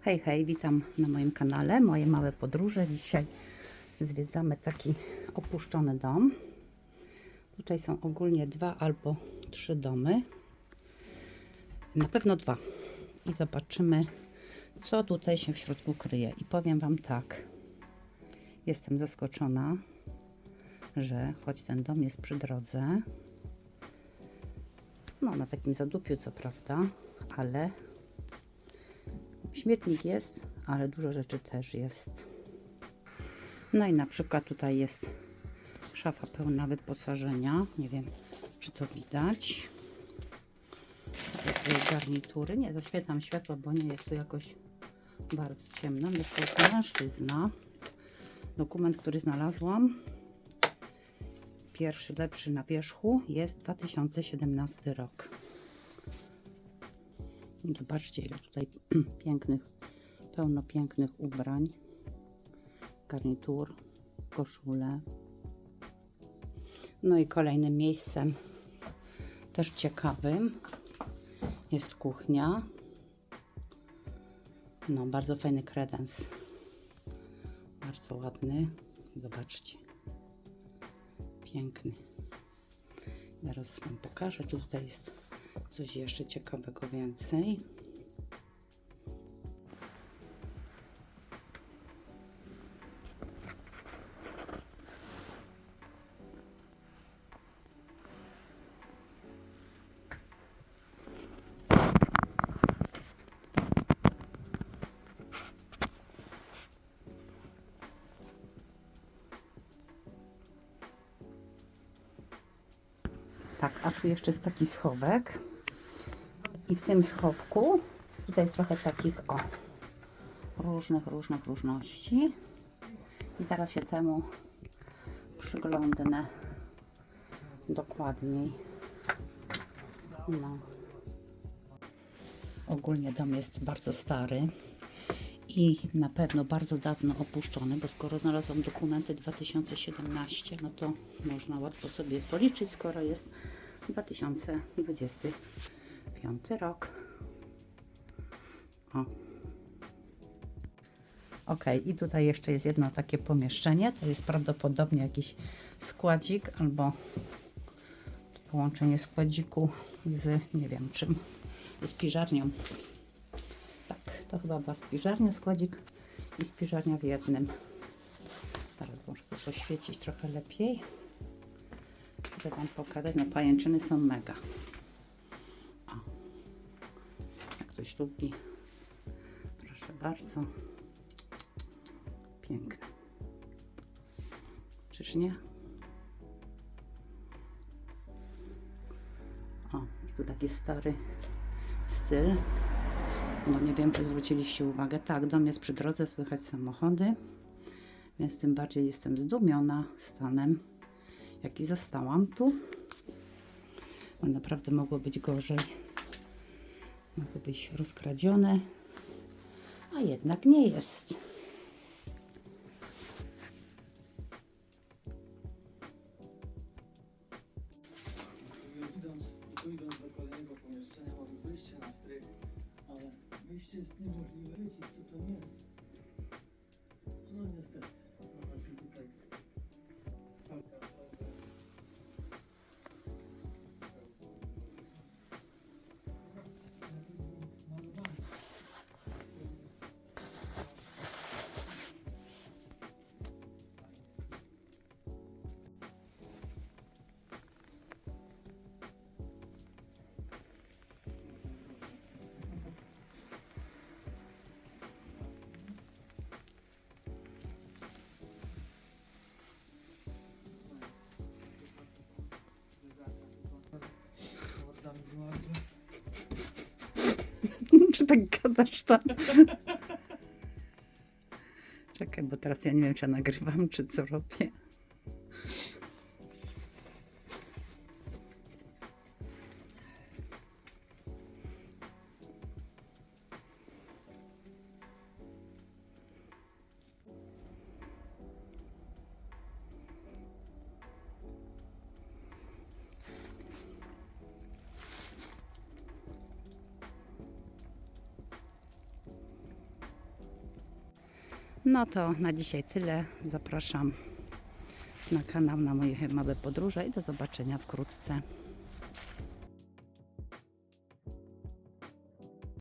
Hej, hej, witam na moim kanale. Moje małe podróże. Dzisiaj zwiedzamy taki opuszczony dom. Tutaj są ogólnie dwa albo trzy domy. Na pewno dwa. I zobaczymy, co tutaj się w środku kryje. I powiem Wam tak. Jestem zaskoczona, że choć ten dom jest przy drodze, no na takim zadupiu co prawda, ale Śmietnik jest, ale dużo rzeczy też jest. No i na przykład tutaj jest szafa pełna wyposażenia. Nie wiem, czy to widać. Tutaj garnitury. Nie, zaświetlam światło, bo nie jest tu jakoś bardzo ciemno. Mieszkał tu mężczyzna. Dokument, który znalazłam, pierwszy lepszy na wierzchu, jest 2017 rok. Zobaczcie, ile tutaj pięknych, pełno pięknych ubrań, garnitur, koszule. No i kolejnym miejscem, też ciekawym, jest kuchnia. No, bardzo fajny kredens. Bardzo ładny. Zobaczcie. Piękny. Zaraz Wam pokażę, czy tutaj jest coś jeszcze ciekawego więcej. Tak, a tu jeszcze jest taki schowek. I w tym schowku tutaj jest trochę takich o różnych, różnych różności. I zaraz się temu przyglądnę dokładniej. No. Ogólnie dom jest bardzo stary i na pewno bardzo dawno opuszczony, bo skoro znalazłam dokumenty 2017, no to można łatwo sobie policzyć, skoro jest 2025 rok. O. Ok, i tutaj jeszcze jest jedno takie pomieszczenie. To jest prawdopodobnie jakiś składzik albo połączenie składziku z nie wiem czym, z piżarnią. Tak, to chyba była spiżarnia, składzik i spiżarnia w jednym. Teraz muszę to poświecić trochę lepiej. Chcę Wam pokazać, no pajęczyny są mega. Ktoś lubi, proszę bardzo. Piękne. Czyż nie? O, tu taki stary styl. No nie wiem, czy zwróciliście uwagę. Tak, dom jest przy drodze, słychać samochody, więc tym bardziej jestem zdumiona stanem, jaki zastałam tu. Bo naprawdę mogło być gorzej. Mogło być rozkradzione, a jednak nie jest. Idąc, do kolejnego pomieszczenia wyjście na strych, ale wyjście jest niemożliwe. Wiecie co to jest? No niestety. czy tak gadasz tam? Czekaj, bo teraz ja nie wiem, czy ja nagrywam, czy co robię. No to na dzisiaj tyle. Zapraszam na kanał na moje małe podróże i do zobaczenia wkrótce.